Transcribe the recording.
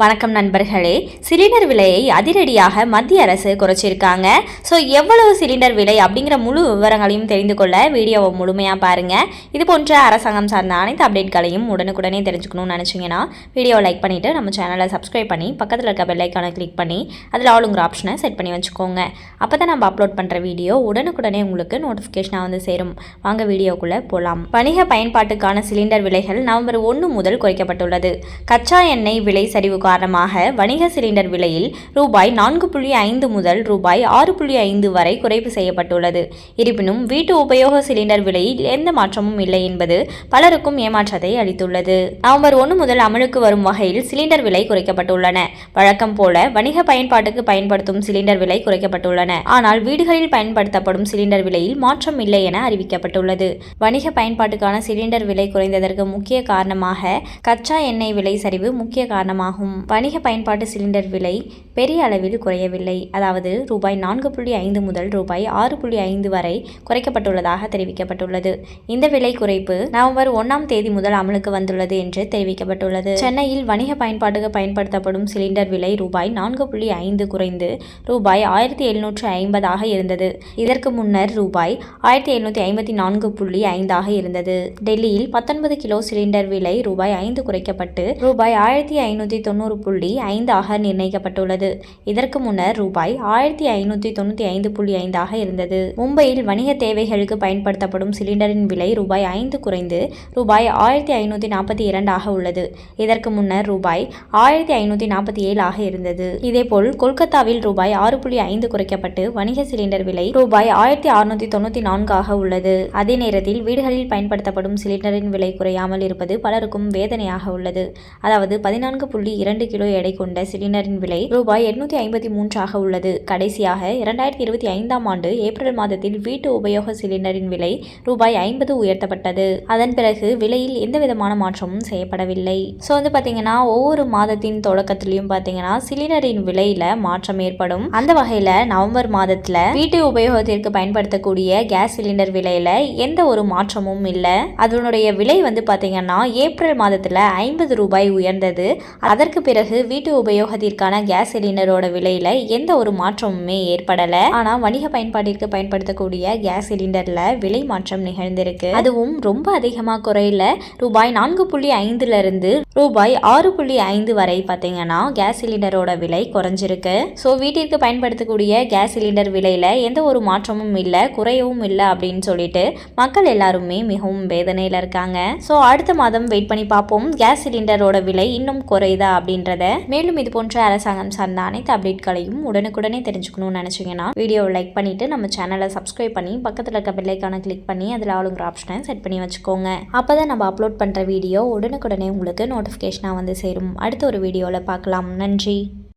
வணக்கம் நண்பர்களே. சிலிண்டர் விலையை அதிரடியாக மத்திய அரசு குறைச்சிருக்காங்க. ஸோ எவ்வளவு சிலிண்டர் விலை அப்படிங்கிற முழு விவரங்களையும் தெரிந்து கொள்ள வீடியோவை முழுமையாக பாருங்கள் இது போன்ற அரசாங்கம் சார்ந்த அனைத்து அப்டேட்களையும் உடனுக்குடனே தெரிஞ்சுக்கணும்னு நினச்சிங்கன்னா வீடியோவை லைக் பண்ணிவிட்டு நம்ம சேனலை சப்ஸ்கிரைப் பண்ணி பக்கத்தில் இருக்க பெல்லைக்கான கிளிக் பண்ணி அதில் ஆளுங்கிற ஆப்ஷனை செட் பண்ணி வச்சுக்கோங்க. அப்போ தான் நம்ம அப்லோட் பண்ணுற வீடியோ உடனுக்குடனே உங்களுக்கு நோட்டிஃபிகேஷனாக வந்து சேரும். வாங்க வீடியோக்குள்ளே போகலாம் வணிக பயன்பாட்டுக்கான சிலிண்டர் விலைகள் நவம்பர் ஒன்று முதல் குறைக்கப்பட்டுள்ளது. கச்சா எண்ணெய் விலை சரிவுக்கு காரணமாக வணிக சிலிண்டர் விலையில் ரூபாய் நான்கு புள்ளி ஐந்து முதல் ரூபாய் ஆறு புள்ளி ஐந்து வரை குறைப்பு செய்யப்பட்டுள்ளது. இருப்பினும் வீட்டு உபயோக சிலிண்டர் விலையில் எந்த மாற்றமும் இல்லை என்பது பலருக்கும் ஏமாற்றத்தை அளித்துள்ளது. நவம்பர் ஒன்று முதல் அமலுக்கு வரும் வகையில் சிலிண்டர் விலை குறைக்கப்பட்டுள்ளன. வழக்கம் போல வணிக பயன்பாட்டுக்கு பயன்படுத்தும் சிலிண்டர் விலை குறைக்கப்பட்டுள்ளன. ஆனால் வீடுகளில் பயன்படுத்தப்படும் சிலிண்டர் விலையில் மாற்றம் இல்லை என அறிவிக்கப்பட்டுள்ளது. வணிக பயன்பாட்டுக்கான சிலிண்டர் விலை குறைந்ததற்கு முக்கிய காரணமாக கச்சா எண்ணெய் விலை சரிவு முக்கிய காரணமாகும். வணிக பயன்பாட்டு சிலிண்டர் விலை பெரிய அளவில் குறையவில்லை. அதாவது ரூபாய் நான்கு புள்ளி ஐந்து முதல் ரூபாய் ஆறு புள்ளி ஐந்து வரை குறைக்கப்பட்டுள்ளதாக தெரிவிக்கப்பட்டுள்ளது. இந்த விலை குறைப்பு நவம்பர் ஒன்றாம் தேதி முதல் அமலுக்கு வந்துள்ளது என்று தெரிவிக்கப்பட்டுள்ளது. சென்னையில் வணிக பயன்பாட்டுக்கு பயன்படுத்தப்படும் சிலிண்டர் விலை ரூபாய் நான்கு புள்ளி ஐந்து குறைந்து ரூபாய் ஆயிரத்தி எழுநூற்று ஐம்பதாக இருந்தது. இதற்கு முன்னர் ரூபாய் ஆயிரத்தி எழுநூற்றி ஐம்பத்தி நான்கு புள்ளி ஐந்தாக இருந்தது. டெல்லியில் பத்தொன்பது கிலோ சிலிண்டர் விலை ரூபாய் ஐந்து குறைக்கப்பட்டு ரூபாய் ஆயிரத்தி ஐநூற்றி தொண்ணூறு தொண்ணூறு புள்ளி ஐந்தாக நிர்ணயிக்கப்பட்டுள்ளது. இதற்கு முன்னர் ரூபாய் ஆயிரத்தி ஐநூற்றி தொண்ணூற்றி ஐந்து புள்ளி ஐந்தாக இருந்தது. மும்பையில் வணிக தேவைகளுக்கு பயன்படுத்தப்படும் சிலிண்டரின் விலை ரூபாய் ஐந்து குறைந்து ரூபாய் ஆயிரத்தி ஐநூற்றி நாற்பத்தி இரண்டாக உள்ளது. இதற்கு முன்னர் ரூபாய் ஆயிரத்தி ஐநூற்றி நாற்பத்தி ஏழாக இருந்தது. இதேபோல் கொல்கத்தாவில் ரூபாய் ஆறு புள்ளி ஐந்து குறைக்கப்பட்டு வணிக சிலிண்டர் விலை ரூபாய் ஆயிரத்தி அறுநூற்றி தொண்ணூற்றி நான்காக உள்ளது. அதே நேரத்தில் வீடுகளில் பயன்படுத்தப்படும் சிலிண்டரின் விலை குறையாமல் இருப்பது பலருக்கும் வேதனையாக உள்ளது. அதாவது பதினான்கு புள்ளி இரண்டு கிலோ எடை கொண்ட சிலிண்டரின் விலை ரூபாய் எட்நூத்தி ஐம்பத்தி மூன்றாக உள்ளது. கடைசியாக இரண்டாயிரத்தி இருபத்தி ஐந்தாம் ஆண்டு ஏப்ரல் மாதத்தில் வீட்டு உபயோக சிலிண்டரின் விலை ரூபாய் ஐம்பது உயர்த்தப்பட்டது. அதன் பிறகு விலையில் எந்த விதமான மாற்றமும் செய்யப்படவில்லை. ஸோ வந்து பார்த்தீங்கன்னா ஒவ்வொரு மாதத்தின் தொடக்கத்திலையும் பார்த்தீங்கன்னா சிலிண்டரின் விலையில மாற்றம் ஏற்படும். அந்த வகையில் நவம்பர் மாதத்தில் வீட்டு உபயோகத்திற்கு பயன்படுத்தக்கூடிய கேஸ் சிலிண்டர் விலையில எந்த ஒரு மாற்றமும் இல்லை. அதனுடைய விலை வந்து பார்த்தீங்கன்னா ஏப்ரல் மாதத்தில் ஐம்பது ரூபாய் உயர்ந்தது. அதற்கு பிறகு வீட்டு உபயோகத்திற்கான கேஸ் சிலிண்டரோட விலையில எந்த ஒரு மாற்றமுமே ஏற்படலை. ஆனால் வணிக பயன்பாட்டிற்கு பயன்படுத்தக்கூடிய கேஸ் சிலிண்டர்ல விலை மாற்றம் நிகழ்ந்திருக்கு. அதுவும் ரொம்ப அதிகமாக குறையில. ரூபாய் நான்கு புள்ளி ஐந்துல இருந்து ரூபாய் ஆறு புள்ளி ஐந்து வரை பார்த்தீங்கன்னா கேஸ் சிலிண்டரோட விலை குறைஞ்சிருக்கு. ஸோ வீட்டிற்கு பயன்படுத்தக்கூடிய கேஸ் சிலிண்டர் விலையில எந்த ஒரு மாற்றமும் இல்லை குறையவும் இல்லை அப்படின்னு சொல்லிட்டு மக்கள் எல்லாருமே மிகவும் வேதனையில் இருக்காங்க. ஸோ அடுத்த மாதம் வெயிட் பண்ணி பார்ப்போம். கேஸ் சிலிண்டரோட விலை இன்னும் குறையுதா அப்படின்றத. மேலும் இது போன்ற அரசாங்கம் சார்ந்த அனைத்து அப்டேட்களையும் உடனுக்குடனே தெரிஞ்சுக்கணும்னு நினச்சிங்கன்னா வீடியோவை லைக் பண்ணிட்டு நம்ம சேனலை சப்ஸ்கிரைப் பண்ணி பக்கத்தில் இருக்க பெல்லைக்கான கிளிக் பண்ணி அதில் ஆளுங்கிற ஆப்ஷனை செட் பண்ணி வச்சுக்கோங்க. அப்போ தான் நம்ம அப்லோட் பண்ணுற வீடியோ உடனுக்குடனே உங்களுக்கு நோட்டிஃபிகேஷனாக வந்து சேரும். அடுத்த ஒரு வீடியோவில் பார்க்கலாம். நன்றி.